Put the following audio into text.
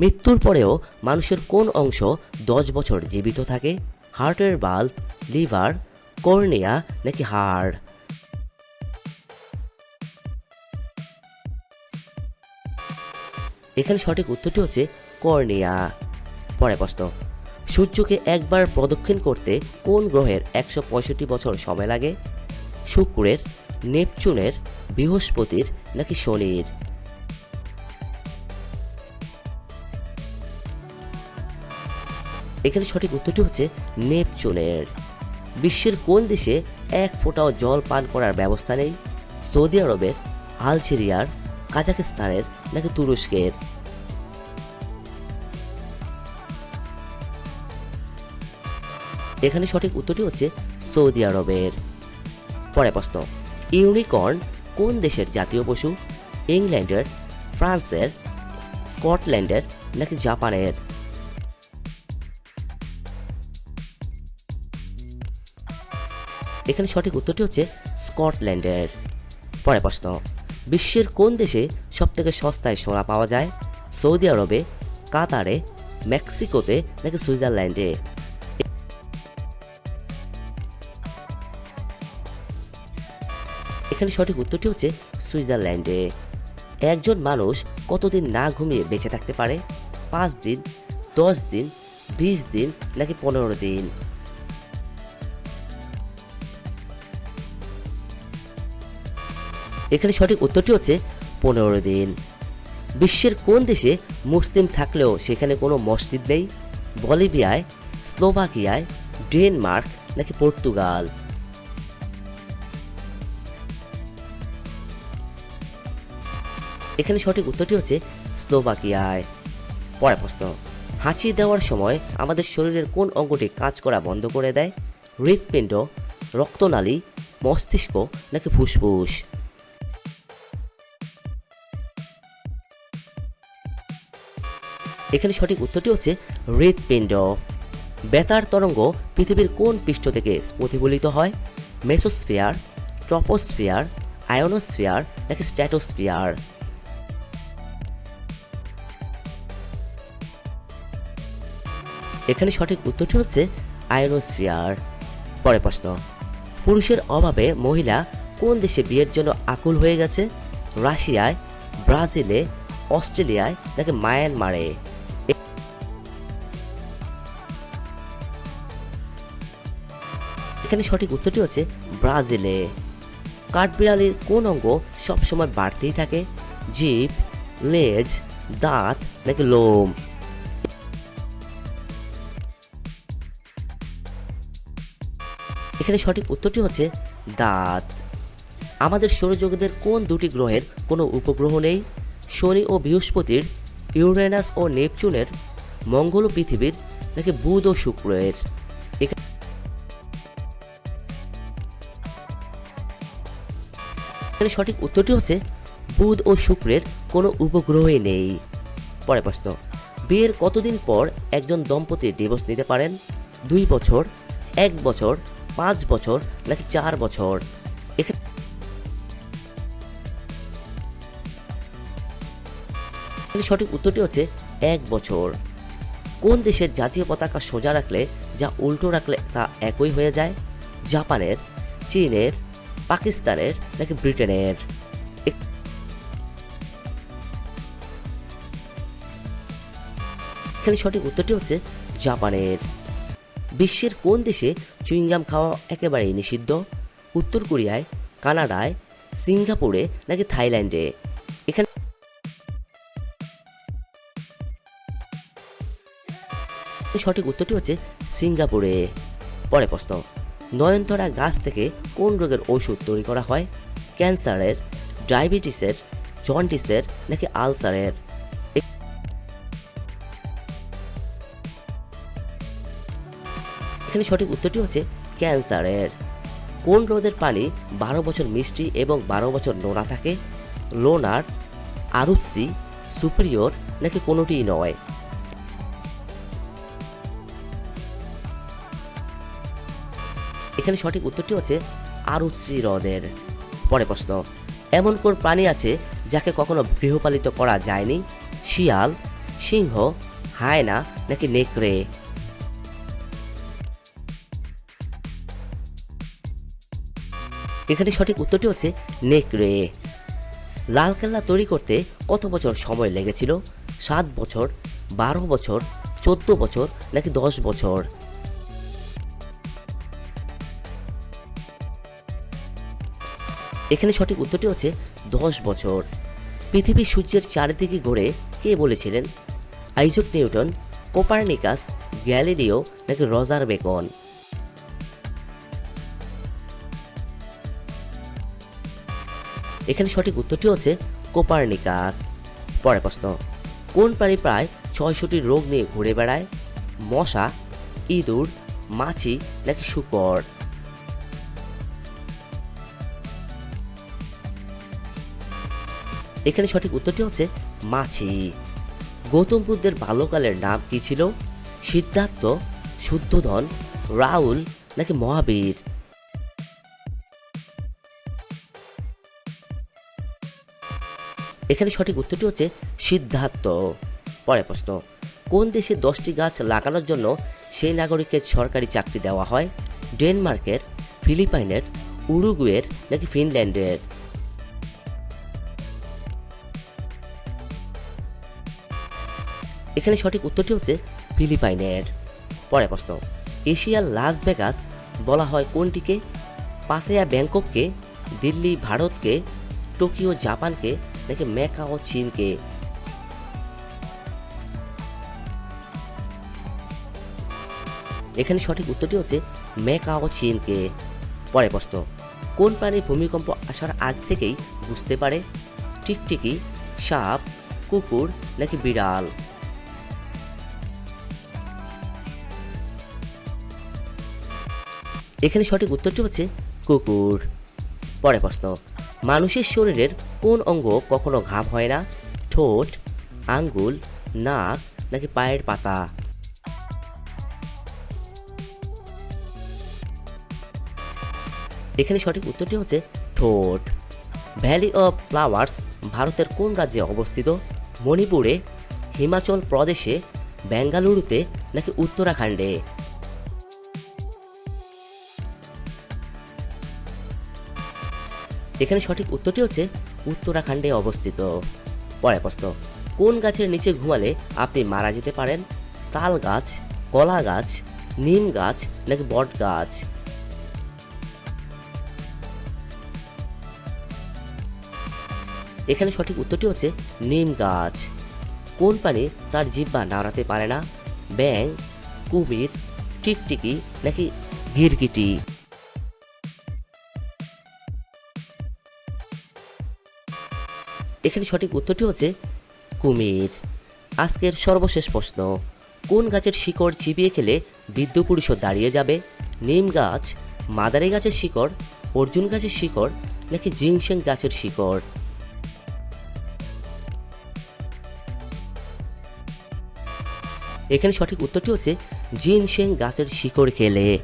মৃত্যুর পরেও মানুষের কোন অংশ দশ বছর জীবিত থাকে? হার্টের বাল্ব লিভার কর্নিয়া নাকি হাড় এখানে সঠিক উত্তরটি হচ্ছে কর্নিয়া পরে প্রশ্ন, সূর্যকে একবার প্রদক্ষিণ করতে কোন গ্রহের একশো পঁয়ষট্টি বছর সময় লাগে? শুক্রের, নেপচুনের, বৃহস্পতির নাকি শনির? এখানে সঠিক উত্তরটি হচ্ছে নেপচুনের। বিশ্বের কোন দেশে এক ফোঁটাও জল পান করার ব্যবস্থা নেই? সৌদি আরবের, আলজেরিয়ার, কাজাকিস্তানের নাকি তুরস্কের? এখানে সঠিক উত্তরটি হচ্ছে সৌদি আরবের। পরে প্রশ্ন, ইউনিকর্ন কোন দেশের জাতীয় পশু? ইংল্যান্ডের, ফ্রান্সের, স্কটল্যান্ডের নাকি জাপানের? এখানে সঠিক উত্তরটি হচ্ছে স্কটল্যান্ডের। পরে প্রশ্ন, বিশ্বের কোন দেশে সবথেকে সস্তায় সোনা পাওয়া যায়? সৌদি আরবে, কাতারে, মেক্সিকোতে নাকি সুইজারল্যান্ডে? এখানে সঠিক উত্তরটি হচ্ছে সুইজারল্যান্ডে। একজন মানুষ কতদিন না ঘুমিয়ে বেঁচে থাকতে পারে? পাঁচ দিন, দশ দিন, বিশ দিন নাকি পনেরো দিন? এখানে সঠিক উত্তরটি হচ্ছে পনেরো দিন। বিশ্বের কোন দেশে মুসলিম থাকলেও সেখানে কোনো মসজিদ নেই? বলিভিয়ায়, স্লোভাকিয়ায়, ডেনমার্ক নাকি পর্তুগাল? এখানে সঠিক উত্তরটি হচ্ছে স্লোভাকিয়ায়। পরে প্রশ্ন হাঁচি দেওয়ার সময় আমাদের শরীরের কোন অঙ্গটি কাজ করা বন্ধ করে দেয়? হৃৎপিণ্ড, রক্তনালী, মস্তিষ্ক নাকি ফুসফুস? এখানে সঠিক উত্তরটি হচ্ছে হৃৎপিণ্ড। বেতার তরঙ্গ পৃথিবীর কোন পৃষ্ঠ থেকে প্রতিফলিত হয়? মেসোস্ফিয়ার, ট্রপোস্ফিয়ার, আয়োনোস্ফিয়ার নাকি স্ট্র্যাটোস্ফিয়ার এখানে সঠিক উত্তরটি হচ্ছে আয়োনোস্ফিয়ার। পরে প্রশ্ন, পুরুষের অভাবে মহিলা কোন দেশে বিয়ের জন্য আকুল হয়ে গেছে? রাশিয়ায়, ব্রাজিলে, অস্ট্রেলিয়ায় নাকি মায়ানমারে? এখানে সঠিক উত্তরটি হচ্ছে ব্রাজিলে। কাঠবিড়ালির কোন অঙ্গ সবসময় বাড়তেই থাকে? জিভ লেজ, দাঁত নাকি লোম? এখানে সঠিক উত্তরটি হচ্ছে দাঁত। আমাদের সৌরজগতের কোন দুটি গ্রহের কোনো উপগ্রহ নেই? শনি ও বৃহস্পতির, ইউরেনাস ও নেপচুনের, মঙ্গল ও পৃথিবীর নাকি বুধ ও শুক্রের? এখানে সঠিক উত্তরটি হচ্ছে বুধ ও শুক্রের কোনো উপগ্রহই নেই। পরে প্রশ্ন, বিয়ের কতদিন পর একজন দম্পতি ডিভোর্স নিতে পারেন? দুই বছর, এক বছর, পাঁচ বছর নাকি চার বছর? এখানে সঠিক উত্তরটি হচ্ছে এক বছর। কোন দেশের জাতীয় পতাকা সোজা রাখলে যা উল্টো রাখলে তা একই হয়ে যায়? জাপানের, চীনের পাকিস্তানের, নাকি ব্রিটেনের? এখানে সঠিক উত্তরটি হচ্ছে জাপানের। বিশ্বের কোন দেশে চুইংগাম খাওয়া একেবারেই নিষিদ্ধ? উত্তর কোরিয়ায়, কানাডায়, সিঙ্গাপুরে, নাকি থাইল্যান্ডে? এখানে সঠিক উত্তরটি হচ্ছে সিঙ্গাপুরে। পরে প্রশ্ন। নয়নতরা গাছ থেকে কোন রোগের ওষুধ তৈরি করা হয়? ক্যান্সারের, ডায়াবেটিসের, জন্ডিসের নাকি আলসারের? এখানে সঠিক উত্তরটি হচ্ছে ক্যান্সারের। কোন হ্রদের পানি বারো বছর মিষ্টি এবং বারো বছর নোনা থাকে? লোনার আরুৎসি সুপ্রিয়র নাকি কোনোটিই নয়? এখানে সঠিক উত্তরটি হচ্ছে আরুচি হ্রদের পরে প্রশ্ন। এমন কোন প্রাণী আছে যাকে কখনো গৃহপালিত করা যায়নি? শিয়াল, সিংহ, হায়না নাকি নেকড়ে? এখানে সঠিক উত্তরটি হচ্ছে নেকড়ে। লালকেল্লা তৈরি করতে কত বছর সময় লেগেছিল? সাত বছর, বারো বছর, চোদ্দ বছর নাকি দশ বছর? এখানে সঠিক উত্তরটি হচ্ছে দশ বছর। পৃথিবী সূর্যের চারিদিকে ঘোরে কে বলেছিলেন? আইজক নিউটন, কোপারনিকাস, গ্যালিলিও নাকি রজার বেকন এখানে সঠিক উত্তরটি হচ্ছে কোপারনিকাস। পরের প্রশ্ন, কোন প্রাণী প্রায় ছয়শটি রোগ নিয়ে ঘুরে বেড়ায়? মশা, ইঁদুর, মাছি নাকি শুকর? এখানে সঠিক উত্তরটি হচ্ছে মাছি। গৌতম বুদ্ধের বাল্যকালের নাম কি ছিল? সিদ্ধার্থ, শুদ্ধধন, রাহুল নাকি মহাবীর? এখানে সঠিক উত্তরটি হচ্ছে সিদ্ধার্থ। পরের প্রশ্ন, কোন দেশে দশটি গাছ লাগানোর জন্য সেই নাগরিকের সরকারি চাকরি দেওয়া হয়? ডেনমার্কের, ফিলিপাইনের, উরুগুয়ের নাকি ফিনল্যান্ডের? এখানে সঠিক উত্তরটি হচ্ছে ফিলিপাইনের পরের প্রশ্ন। এশিয়ার লাস ভেগাস বলা হয় কোনটিকে? পাতায়া ব্যাংকককে, দিল্লি ভারতকে, টোকিও জাপানকে নাকি ম্যাকাও চীনকে? এখানে সঠিক উত্তরটি হচ্ছে ম্যাকাও চীনকে। পরে প্রশ্ন, কোন প্রাণী ভূমিকম্প আসার আগ থেকেই বুঝতে পারে? টিকটিকি, সাপ, কুকুর নাকি বিড়াল? এখানে সঠিক উত্তরটি হচ্ছে কুকুর। পরে প্রশ্ন, মানুষের শরীরের কোন অঙ্গ কখনো ঘাম হয় না? ঠোঁট, আঙ্গুল, নাক নাকি পায়ের পাতা? এখানে সঠিক উত্তরটি হচ্ছে ঠোঁট। ভ্যালি অফ ফ্লাওয়ার্স ভারতের কোন রাজ্যে অবস্থিত? মণিপুরে, হিমাচল প্রদেশে, বেঙ্গালুরুতে নাকি উত্তরাখণ্ডে? এখানে সঠিক উত্তরটি হচ্ছে উত্তরাখণ্ডে অবস্থিত। পরে প্রশ্ন, কোন গাছের নিচে ঘুমালে আপনি মারা যেতে পারেন? তাল গাছ, কলা গাছ, নিম গাছ নাকি বট গাছ? এখানে সঠিক উত্তরটি হচ্ছে নিম গাছ। কোন প্রাণী তার জিব্বা নাড়াতে পারে না? ব্যাং কুমির, টিকটিকি নাকি গিরগিটি এখানে সঠিক উত্তরটি হচ্ছে কুমির। আজকের সর্বশেষ প্রশ্ন, কোন গাছের শিকড় চিবিয়ে খেলে বৃদ্ধ পুরুষও দাঁড়িয়ে যাবে? নিম গাছ, মাদারি গাছের শিকড়, অর্জুন গাছের শিকড়, নাকি জিংসেং গাছের শিকড়? এখানে সঠিক উত্তরটি হচ্ছে জিনসেং গাছের শিকড় খেলে।